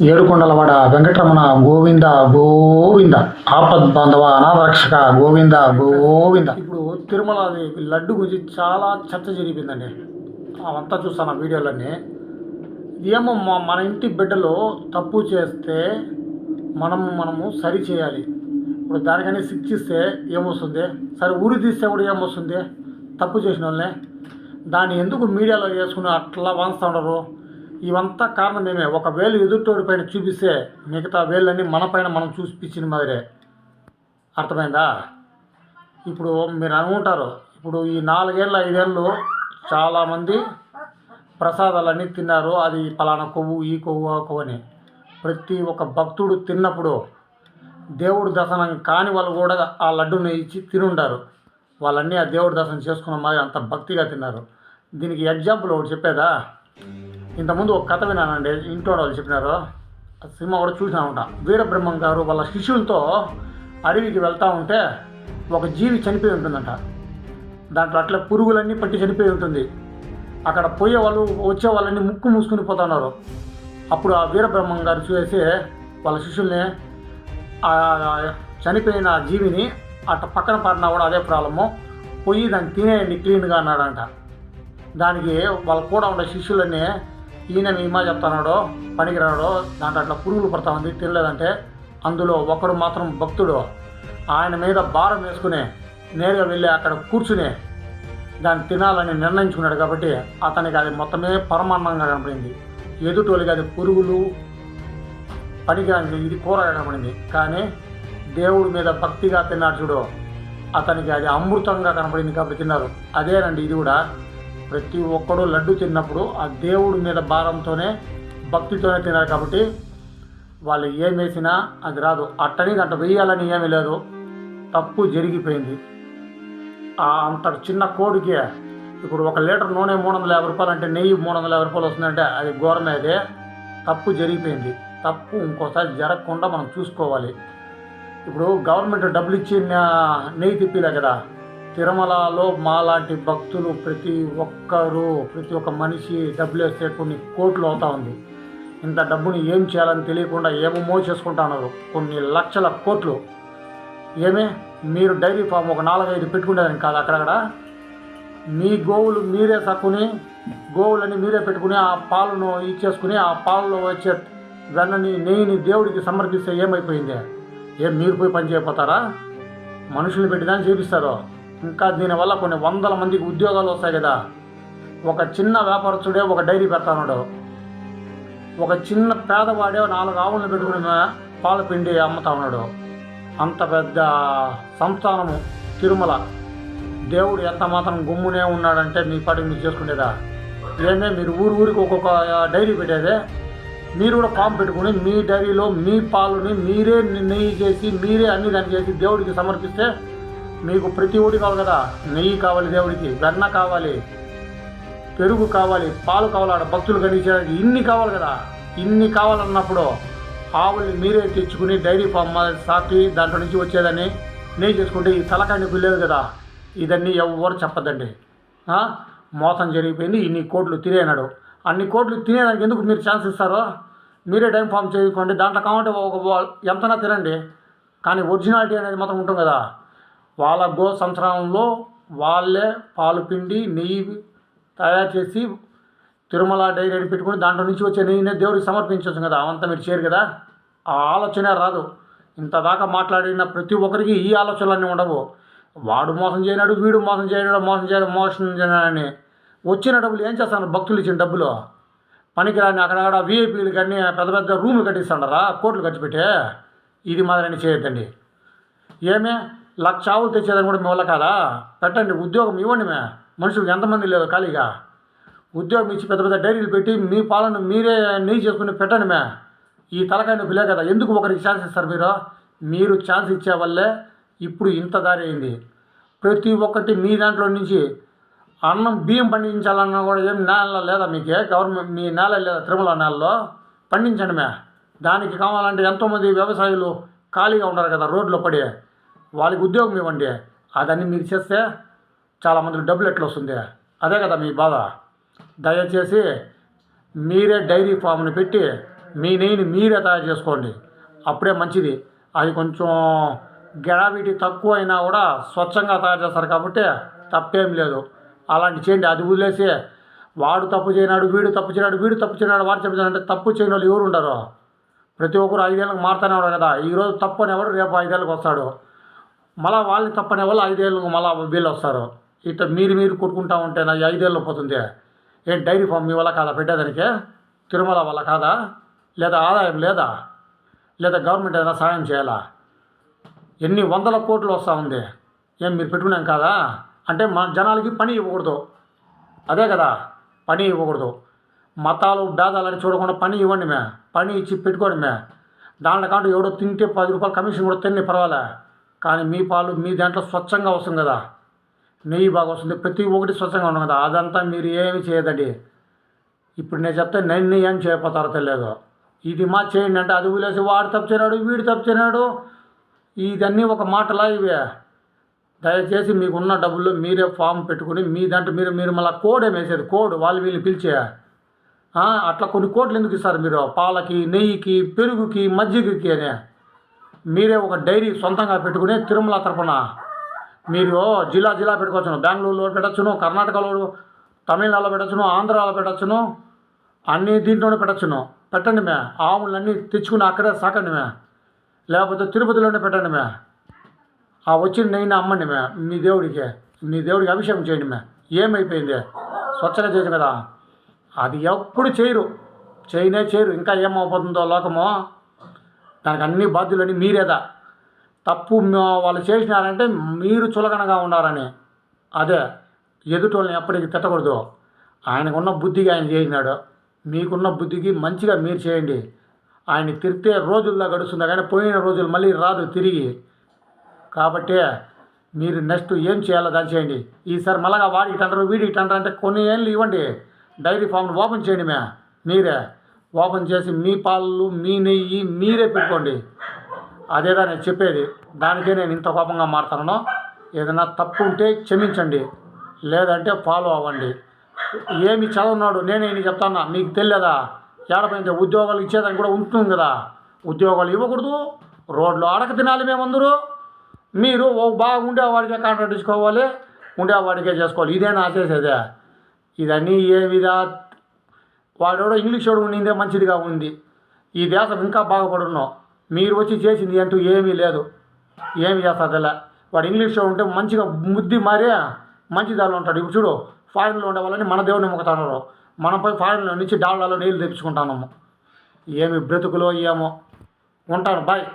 ఏడుకొండలవాడ వెంకటరమణ గోవింద గోవింద ఆపద్ బాంధవ అనాథరక్షక గోవింద గోవింద. ఇప్పుడు తిరుమల లడ్డు గురించి చాలా చర్చ జరిగిందండి. అవంతా చూస్తాను ఆ వీడియోలన్నీ. ఏమో మా మన ఇంటి బిడ్డలో తప్పు చేస్తే మనము మనము సరి చేయాలి. ఇప్పుడు దానికని శిక్షిస్తే ఏమొస్తుంది? సరే ఊరి తీస్తే కూడా ఏమొస్తుంది? తప్పు చేసిన వాళ్ళని. దాన్ని ఎందుకు మీడియాలో వేసుకుని అట్లా వాంచుతూ ఉండరు ఇవంతా కారణం నేనే ఒక వేలు ఎదుటోడి పైన చూపిస్తే మిగతా వేళ్ళన్నీ మన పైన మనం చూపించిన మాదిరే. అర్థమైందా? ఇప్పుడు మీరు అనుకుంటారు. ఇప్పుడు ఈ నాలుగేళ్ళు ఐదేళ్ళు చాలామంది ప్రసాదాలన్నీ తిన్నారు. అది పలానా కొవ్వు ఈ కొవ్వు ఆ కొవ్వు అని. ప్రతి ఒక్క భక్తుడు తిన్నప్పుడు దేవుడు దర్శనం కాని వాళ్ళు కూడా ఆ లడ్డుని ఇచ్చి తినుంటారు వాళ్ళన్నీ ఆ దేవుడి దర్శనం చేసుకున్న మాదిరి అంత భక్తిగా తిన్నారు. దీనికి ఎగ్జాంపుల్ ఒకటి చెప్పేదా? ఇంతకుముందు ఒక కథ విన్నానండి. ఇంట్లో వాళ్ళు చెప్పినారు. ఆ సినిమా కూడా చూసినా ఉంటా. వీరబ్రహ్మం గారు వాళ్ళ శిష్యులతో అడవికి వెళ్తూ ఉంటే ఒక జీవి చనిపోయి ఉంటుందంట. దాంట్లో అట్లా పురుగులన్నీ పట్టి చనిపోయి ఉంటుంది. అక్కడ పోయే వాళ్ళు వచ్చే వాళ్ళని ముక్కు మూసుకుని పోతున్నారు అప్పుడు ఆ వీరబ్రహ్మం గారు చూసి వాళ్ళ శిష్యుల్ని ఆ చనిపోయిన జీవిని అట్ట పక్కన పడినా కూడా అదే ప్రాబ్లము. పోయి దాన్ని తినేయండి క్లీన్గా అన్నాడంట. దానికి వాళ్ళ కూడా ఉండే శిష్యులన్నీ ఈయన ఈమా చెప్తున్నాడో పనికిరాడో దాంట్లో అట్లా పురుగులు పడతా ఉంది తినలేదంటే అందులో ఒకడు మాత్రం భక్తుడు. ఆయన మీద భారం వేసుకునే నేరుగా వెళ్ళి అక్కడ కూర్చుని దాన్ని తినాలని నిర్ణయించుకున్నాడు కాబట్టి అతనికి అది మొత్తమే పరమాన్నంగా కనపడింది. ఎదుటోళ్ళకి అది పురుగులు పనికిరాని ఇది కూరగా కనపడింది. కానీ దేవుడి మీద భక్తిగా తిన్నాడు చూడు అతనికి అది అమృతంగా కనపడింది కాబట్టి తిన్నారు. అదేనండి ఇది కూడా ప్రతి ఒక్కడు లడ్డు తిన్నప్పుడు ఆ దేవుడి మీద భారంతోనే భక్తితోనే తినారు కాబట్టి వాళ్ళు ఏం వేసినా అది రాదు. అట్టని దాంట్లో వేయాలని ఏమీ లేదు. తప్పు జరిగిపోయింది. అంత చిన్న కోడికి ఇప్పుడు ఒక లీటర్ నూనె మూడు వందల యాభై రూపాయలు అంటే నెయ్యి మూడు వందల యాభై రూపాయలు వస్తుందంటే అది ఘోరమే. అదే తప్పు జరిగిపోయింది. తప్పు ఇంకోసారి జరగకుండా మనం చూసుకోవాలి. ఇప్పుడు గవర్నమెంట్ డబ్బులు ఇచ్చి నా- నెయ్యి తిప్పిలే కదా. తిరుమలలో మాలాంటి భక్తులు ప్రతి ఒక్కరూ ప్రతి ఒక్క మనిషి డబ్బులు వేస్తే కొన్ని కోట్లు అవుతా ఉంది. ఇంత డబ్బుని ఏం చేయాలని తెలియకుండా ఏమో చేసుకుంటున్నారు కొన్ని లక్షల కోట్లు. ఏమే? మీరు డైరీ ఫామ్ ఒక నాలుగైదు పెట్టుకునేదని కాదు అక్కడక్కడ. మీ గోవులు మీరే సక్కుని గోవులని మీరే పెట్టుకుని ఆ పాలను ఇచ్చేసుకుని ఆ పాలలో వచ్చే వెన్నని నెయ్యిని దేవుడికి సమర్పిస్తే ఏమైపోయింది? ఏం మీరు పోయి పని చేయకపోతారా? మనుషులు పెట్టి చేపిస్తారో? ఇంకా దీనివల్ల కొన్ని వందల మందికి ఉద్యోగాలు వస్తాయి కదా. ఒక చిన్న వ్యాపారస్తుడే ఒక డైరీ పెడతాడు ఒక చిన్న పేదవాడే నాలుగు ఆవులను పెట్టుకుని పాల పిండి అమ్ముతా ఉన్నాడు. అంత పెద్ద సంస్థానము తిరుమల. దేవుడు ఎంత మాత్రం గుమ్మునే ఉన్నాడంటే మీ పాటికి మీరు చేసుకునేదా? ఏంటంటే మీరు ఊరు ఊరికి ఒక్కొక్క డైరీ పెట్టేదే? మీరు కూడా ఫామ్ పెట్టుకుని మీ డైరీలో మీ పాలుని మీరే నెయ్యి చేసి మీరే అన్ని దాన్ని చేసి దేవుడికి సమర్పిస్తే మీకు ప్రతి ఒడి కావాలి కదా? నెయ్యి కావాలి దేవుడికి వెన్న కావాలి పెరుగు కావాలి పాలు కావాలి ఆడ భక్తులు కనిపించడానికి ఇన్ని కావాలి కదా? ఇన్ని కావాలన్నప్పుడు ఆవుల్ని మీరే తెచ్చుకుని డైరీ ఫామ్ సాకి దాంట్లో నుంచి వచ్చేదని నెయ్యి చేసుకుంటే ఈ తలకాయ లేదు కదా? ఇదన్నీ ఎవరు చెప్పద్దండి మోసం జరిగిపోయింది. ఇన్ని కోట్లు తినేనాడు అన్ని కోట్లు తినేదానికి ఎందుకు మీరు ఛాన్స్ ఇస్తారో? మీరే టైం ఫామ్ చేసుకోండి దాంట్లో కావాలంటే ఒక ఎంతనా తినండి. కానీ ఒరిజినాలిటీ అనేది మాత్రం ఉంటుంది కదా? వాళ్ళ గో సంవత్సరంలో వాళ్ళే పాలు పిండి నెయ్యి తయారు చేసి తిరుమల డైరీ అని పెట్టుకుని దాంట్లో నుంచి వచ్చే నెయ్యినే దేవుడికి సమర్పించవచ్చు కదా అవంతా మీరు చేయరు కదా? ఆ ఆలోచనే రాదు. ఇంతదాకా మాట్లాడిన ప్రతి ఒక్కరికి ఈ ఆలోచనలన్నీ ఉండవు. వాడు మోసం చేయనాడు వీడు మోసం చేయడు మోసం చేయడం మోసం చేయనాడని వచ్చిన డబ్బులు ఏం చేస్తాను? భక్తులు ఇచ్చిన డబ్బులు? పనికిరాని అక్కడక్కడ వీఐపీలు కానీ పెద్ద పెద్ద రూములు కట్టిస్తుండరా కోట్లు ఖర్చు పెట్టే? ఇది మాదిరిని చేయొద్దండి. ఏమే? లక్ష ఆవులు తెచ్చేదని కూడా మీ వల్ల కాదా? పెట్టండి ఉద్యోగం ఇవ్వండి మే. మనుషులకు ఎంతమంది లేదు ఖాళీగా? ఉద్యోగం ఇచ్చి పెద్ద పెద్ద డైరీలు పెట్టి మీ పాలన మీరే నెయ్యి చేసుకుని పెట్టండి మే. ఈ తలకాయ నొప్పి లే కదా. ఎందుకు ఒకరికి ఛాన్స్ ఇస్తారు మీరు? మీరు ఛాన్స్ ఇచ్చే వల్లే ఇప్పుడు ఇంత దారి అయింది. ప్రతి ఒక్కటి మీ దాంట్లో నుంచి అన్నం బియ్యం పండించాలన్నా కూడా ఏం నేల లేదా మీకే? గవర్నమెంట్ మీ నేల లేదా తిరుమల నేలలో? పండించండి మే. దానికి కావాలంటే ఎంతోమంది వ్యవసాయులు ఖాళీగా ఉన్నారు కదా రోడ్లో పడి. వాళ్ళకి ఉద్యోగం ఇవ్వండి. అదన్నీ మీరు చేస్తే చాలామందికి డబ్బులు ఎట్లా వస్తుంది? అదే కదా మీ బాధ. దయచేసి మీరే డైరీ ఫామ్ని పెట్టి మీ నెయ్యిని మీరే తయారు చేసుకోండి. అప్పుడే మంచిది. అది కొంచెం గ్రావిటీ తక్కువ అయినా కూడా స్వచ్ఛంగా తయారు చేస్తారు కాబట్టి తప్పేం లేదు. అలాంటి చేయండి. అది వదిలేసి వాడు తప్పు చేయనాడు వీడు తప్పు చేయనాడు వీడు తప్పు చేయనాడు వాడు తప్పు అంటే తప్పు చేయని వాళ్ళు ఎవరు ఉండరు. ప్రతి ఒక్కరు ఐదేళ్ళకి మారుతూనే ఉన్నారు కదా. ఈరోజు తప్పు అనేవాడు రేపు ఐదేళ్ళకి వస్తాడు? మళ్ళీ వాళ్ళని తప్పనే వాళ్ళు ఐదేళ్ళు మళ్ళీ వీళ్ళు వస్తారు. ఇట్లా మీరు మీరు కొట్టుకుంటా ఉంటే నా ఐదేళ్ళు పోతుంది? ఏం డైరీ ఫామ్ మీ వల్ల కాదా పెట్టేదానికి తిరుమల వల్ల కాదా? లేదా ఆదాయం లేదా? లేదా గవర్నమెంట్ ఏదైనా సాయం చేయాలా? ఎన్ని వందల కోట్లు వస్తూ ఉంది. ఏం మీరు పెట్టుకున్నాం కాదా? అంటే మన జనాలకి పని ఇవ్వకూడదు. అదే కదా పని ఇవ్వకూడదు. మతాలు భేదాలని చూడకుండా పని ఇవ్వండి మే. పని ఇచ్చి పెట్టుకోండి మే. దాంట్లో కాంటూ ఎవడో తింటే పది రూపాయలు కమిషన్ కూడా తిని పర్వాలే. కానీ మీ పాలు మీ దాంట్లో స్వచ్ఛంగా వస్తుంది కదా. నెయ్యి బాగా వస్తుంది. ప్రతి ఒక్కటి స్వచ్ఛంగా ఉండదు కదా. అదంతా మీరు ఏమి చేయదండి ఇప్పుడు నేను చెప్తే నన్ను ఏం చేయకపోతారో తెలియదు. ఇది మా చేయండి అంటే అది వదిలేసి వాడు తప్పు వీడు తప్పు ఇదన్నీ ఒక మాటలా ఇవే. దయచేసి మీకున్న డబ్బుల్లో మీరే ఫామ్ పెట్టుకుని మీ దాంట్లో మీరు మీరు మళ్ళీ కోడ్ ఏం వేసేది? కోడ్ వాళ్ళు వీళ్ళు పిలిచే. అట్లా కొన్ని కోట్లు ఎందుకు ఇస్తారు మీరు? పాలకి నెయ్యికి పెరుగుకి మజ్జిగకి అనే. మీరే ఒక డైరీ సొంతంగా పెట్టుకుని తిరుమల తరపున. మీరు జిల్లా జిల్లా పెట్టుకోవచ్చును. బెంగళూరులో పెట్టచ్చును కర్ణాటకలో తమిళనాడులో పెట్టచ్చును ఆంధ్రాలో పెట్టచ్చును అన్ని దీంట్లోనే పెట్టచ్చును. పెట్టండి మే. ఆవులన్నీ తెచ్చుకుని అక్కడే సాకండి మే. లేకపోతే తిరుపతిలోనే పెట్టండి మే. ఆ వచ్చిన నెయ్యిని అమ్మండి మే. మీ దేవుడికి. మీ దేవుడికి అభిషేకం చేయండి మే. ఏమైపోయింది? స్వచ్ఛంగా చేసి కదా. అది ఎప్పుడు చేయరు. చేయనే చేయరు. ఇంకా ఏమవుతుందో లోకము దానికి అన్ని బాధ్యులని మీరేదా? తప్పు వాళ్ళు చేసినారంటే మీరు చులకనగా ఉన్నారని అదే ఎదుటోళ్ళని ఎప్పటికీ తిట్టకూడదు. ఆయనకున్న బుద్ధికి ఆయన చేసినాడు. మీకున్న బుద్ధికి మంచిగా మీరు చేయండి. ఆయన తిరితే రోజుల్లో గడుస్తుంది. కానీ పోయిన రోజులు మళ్ళీ రాదు తిరిగి. కాబట్టి మీరు నెక్స్ట్ ఏం చేయాలో దాని చేయండి. ఈసారి మళ్ళా వాడికి టంటారు వీడికి టంటారు అంటే కొన్ని ఏళ్ళు ఇవ్వండి. డైరీ ఫామ్ను ఓపెన్ చేయండి మే మీరే. ఓపెన్ చేసి మీ పాలు మీ నెయ్యి మీరే పెట్టుకోండి అదేదా నేను చెప్పేది. దానికే నేను ఇంత కోపంగా మారుతున్నాను ఏదైనా తప్పు ఉంటే క్షమించండి. లేదంటే ఫాలో అవ్వండి. ఏమి చదవన్నాడు నేనే నీకు చెప్తానా? మీకు తెలియదా? ఏడపోయింది ఉద్యోగాలు ఇచ్చేదానికి కూడా ఉంటుంది కదా. ఉద్యోగాలు ఇవ్వకూడదు. రోడ్లు అడక తినాలి మేమందరూ. మీరు ఓ బాగా ఉండేవాడికే కాంట్రాక్ట్ ఇచ్చుకోవాలి ఉండేవాడికే చేసుకోవాలి. ఇదే నా చేసేదే. ఇదన్నీ ఏ విధా వాడెవడో ఇంగ్లీష్ వాడు ఉండిందే మంచిదిగా ఉంది. ఈ దేశం ఇంకా బాగుపడున్నాం. మీరు వచ్చి చేసింది అంటూ ఏమీ లేదు. ఏమి చేస్తాదిలే వాడు ఇంగ్లీష్ వాడు ఉంటే మంచిగా ముద్ది మారే మంచి దానిలో ఉంటాడు. ఇప్పుడు చూడు ఫారిన్లో ఉండే వాళ్ళని మన దేవుని మొక్కుతున్నారు మనం పోయి ఫారిన్లో నుంచి డాలర్లో నీళ్ళు తెప్పించుకుంటున్నాము ఏమి బ్రతుకులో ఏమో. ఉంటాను బాయ్.